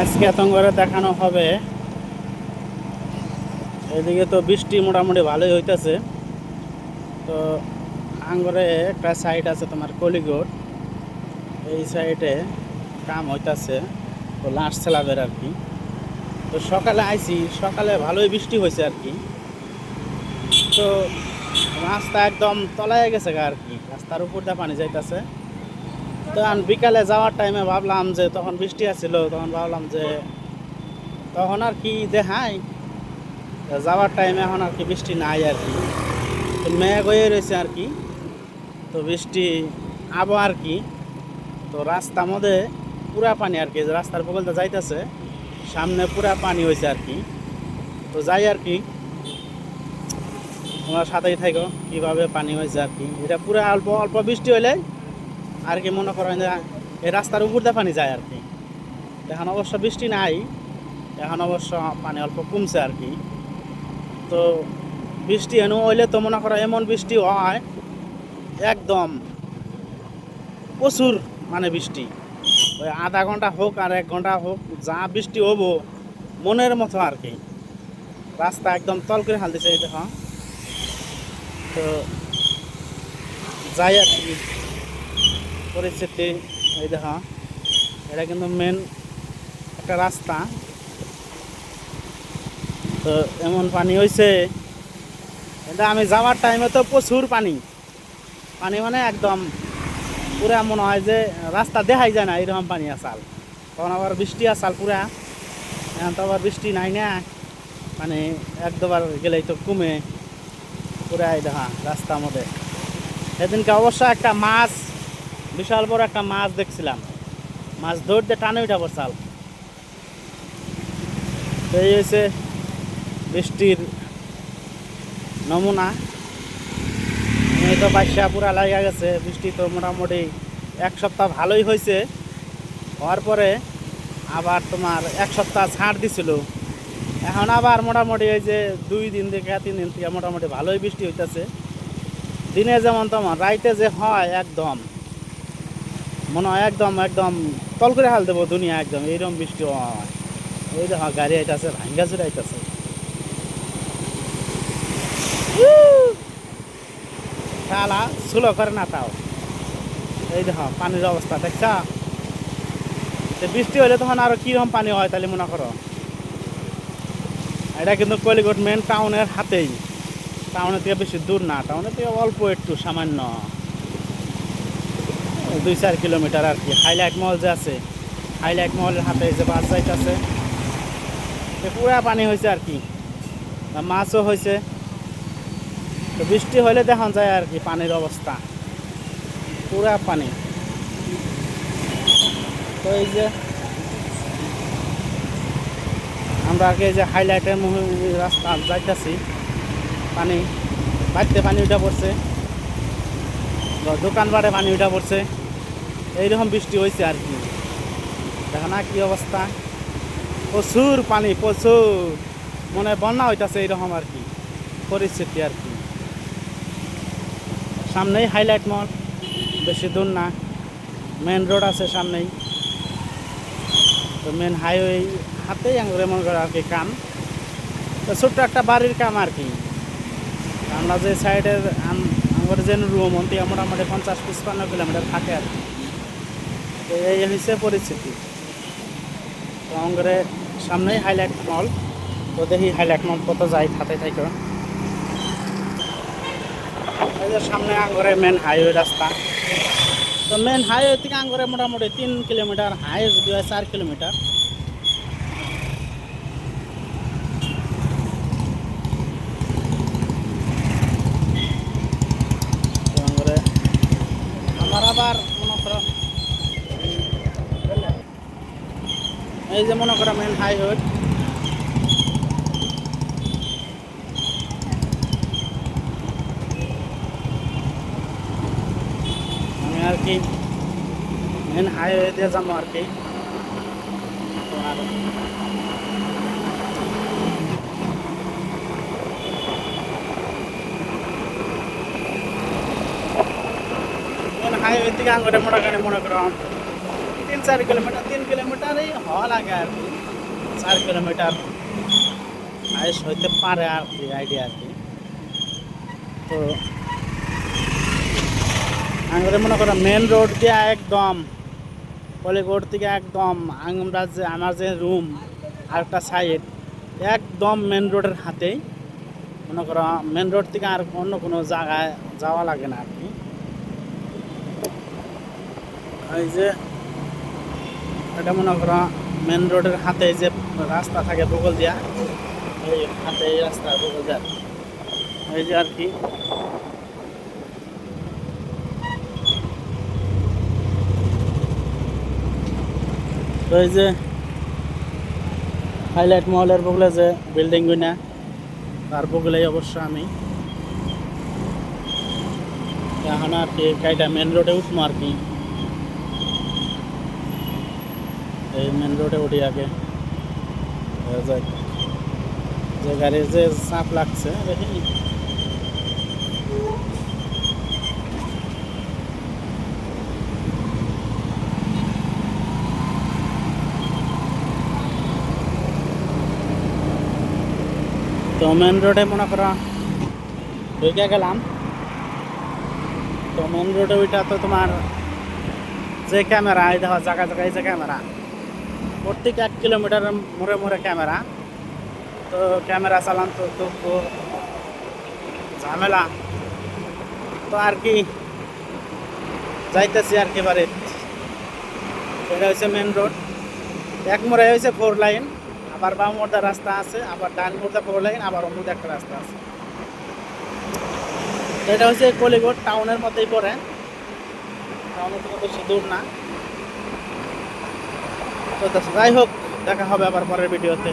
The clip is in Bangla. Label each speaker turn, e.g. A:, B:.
A: আজকে এত করে দেখানো হবে। এদিকে তো বৃষ্টি মোটামুটি ভালোই হইতেছে। তো আঙ্গরে একটা সাইড আছে তোমার কলিগোড। এই সাইডে কাম হইতাছে। তো লাস্ট স্ল্যাবের আর কি। তো সকালে আইছি, সকালে ভালোই বৃষ্টি হয়েছে আর কি। তো রাস্তা একদম তলায় গেছে আর কি। রাস্তার উপর দিয়ে পানি যাইতেছে। তো আমি বিকালে যাওয়ার টাইমে ভাবলাম যে তখন বৃষ্টি আসছিল তখন ভাবলাম যে তখন আর কি দেখাই। যাওয়ার টাইমে এখন আর কি বৃষ্টি নাই আর কি। তো মেঘ হয়ে রয়েছে আর কি। তো বৃষ্টি আবো আর কি। তো রাস্তার মধ্যে পুরা পানি আর কি রাস্তার বগলতে যাইতেছে, সামনে পুরা পানি হয়েছে আর কি। তো যাই আর কি। তোমরা সাথেই থাকো কীভাবে পানি হয়েছে আর কি। এটা পুরা অল্প অল্প বৃষ্টি হলে আর কি মনে করেন এই রাস্তার উপর দিয়ে পানি যায় আর কি। এখন অবশ্য বৃষ্টি নাই, এখন অবশ্য পানি অল্প কমছে আর কি। তো বৃষ্টি এনে হইলে তো মনে করো এমন বৃষ্টি হয়, একদম প্রচুর মানে বৃষ্টি। ওই আধা ঘণ্টা হোক আর এক ঘণ্টা হোক, যা বৃষ্টি হব মনের মতো আর কি। রাস্তা একদম তল করে হাল দিছে দেখো। তো যাই আর কি। পরিস্থিতি, এই দেখো। এটা কিন্তু মেন একটা রাস্তা। তো এমন পানি হয়েছে এটা আমি যাওয়ার টাইমে তো প্রচুর পানি। পানি মানে একদম পুরা মনে হয় যে রাস্তা দেখাই যায় না এরকম পানি আসাল। তখন আবার বৃষ্টি আসাল পুরা। এখন তো আবার বৃষ্টি নাই না। মানে এক দুবার গেলেই তো কমে। পুরা এই দেখা, রাস্তার মধ্যে। সেদিনকে অবশ্য একটা মাছ বিশাল বড় একটা মাছ দেখছিলাম। মাছ ধরতে টানে উঠা পড়ছাল তো এই হয়েছে বৃষ্টির নমুনা। এই তো বাসা পুরা লাগা গেছে, বৃষ্টি তো মোটামুটি এক সপ্তাহ ভালোই হয়েছে হওয়ার পরে আবার তোমার এক সপ্তাহ ছাড় দিছিল। এখন আবার মোটামুটি এই যে দুই দিন থেকে তিন দিন থেকে মোটামুটি ভালোই বৃষ্টি হইতেছে। দিনে যেমন তেমন, রাইতে যে হয় একদম। মনে হয় একদম একদম তল করে হাল দেবো দুনিয়া একদম। এইরকম বৃষ্টি হয়। ওই দেখো গাড়ি আইতাছে, ভাঙ্গা আইতাছে। শালা সুলো করে না তাও। এই দেখো পানির অবস্থা, দেখছা? বৃষ্টি হলে তখন আরও কীরকম পানি হয় তাহলে মনে করো? এটা কিন্তু কলিকট মেন টাউনের হাতেই। টাউনের থেকে বেশি দূর না টাউনের থেকে অল্প একটু, সামান্য। দুই চার কিলোমিটার আর কি। হাইলাইট মহল যে আছে, হাইলাইট মহলের হাতে যে বাস যাইতেছে পুরা পানি হয়েছে আর কি। মাছও হয়েছে তো বৃষ্টি হলে দেখা যায় আর কি পানির অবস্থা। পুরা পানি। তো এই যে আমরা আগে যে হাইলাইটের রাস্তা যাইতেছি, পানি বাড়িতে পানি উঠা পড়ছে। দোকান বাড়ে পানি উঠা পড়ছে। এইরকম বৃষ্টি হয়েছে আর কি। দেখো না কি অবস্থা। প্রচুর পানি, প্রচুর। মনে বন্যা হইতাছে এইরকম আর কি। পরিস্থিতি আর কি। সামনেই হাইলাইট মল বেশি দূর না। মেন রোড আছে সামনেই। তো মেন হাইওয়ে হাতেই আঙুরে মনে করে আর কি কাম। তো ছোট্ট একটা বাড়ির কাম আর কি। আমরা যে সাইডের আমার যে রুম অন্তি মোটামুটি পঞ্চাশ, পঁচপান্ন কিলোমিটার থাকে আর কি। এই পরিস্থিতি। আঙ্গরে সামনেই হাইলাইট মল তো দেখি হাইলাইট মল কত যাই হাতে থাকো এই সামনে আঙ্গরে মেন হাইওয়ে রাস্তা। তো মেন হাইওয়ে থেকে আঙ্গরে মোটামুটি তিন কিলোমিটার হাই যদি হয় চার কিলোমিটার আমার আবার মনে করো এই যে মনে করো মেন হাইওয়ে আমি আর কি মেন হাইওয়ে দিয়ে যাব আর কি। আর হাইওয়ে থেকে আঙ্গুরে মোটাখানি মনে করো চার কিলোমিটার তিন কিলোমিটারই হওয়া লাগে আর চার কিলোমিটার আয়স হইতে পারে আর কি আইডিয়া আর কি তো আমরা মনে করো মেন রোড দিয়ে একদম কলিগোড থেকে একদম আমরা যে আমার যে রুম আর একটা সাইড একদম মেন রোডের হাতেই মনে করো মেন রোড থেকে আর অন্য কোনো জায়গায় যাওয়া লাগে না আর কি এই যে এটা মনে করো মেন রোডের হাতে যে রাস্তা থাকে বগল দিয়া, এই হাতে এই রাস্তা বগল দিয়া। এই যে আর কি। তো এই যে হাইলাইট মহলের বগলে যে বিল্ডিং গুনা তার বগলেই অবশ্য আমি। এখন আর কি কাইটা মেন রোডে উঠবো আর কি। এই মেন রোডে উঠি আগে দেখা যাক। যে গাড়ির যে চাপ লাগছে দেখি তো মেন রোডে মনে করো ঢুকে গেলাম তো মেন রোডে ওইটা তো তোমার যে ক্যামেরা এই দেখো জায়গা জায়গায় যে ক্যামেরা প্রত্যেক এক কিলোমিটার মোড়ে মোড়ে ক্যামেরা। তো ক্যামেরা চালান তো তো ঝামেলা। তো আর কি যাইতেছি আর কি বাড়ি এটা হচ্ছে মেন রোড এক মোড়ে হয়েছে ফোর লাইন আবার বাম মোড়ে রাস্তা আছে, আবার ডান মোড়ে ফোর লাইন আবার অন্য একটা রাস্তা আছে। এটা হচ্ছে কলিগড় টাউনের মধ্যেই পড়ে। টাউনের বেশি দূর না। যাই হোক দেখা হবে আবার পরের ভিডিওতে।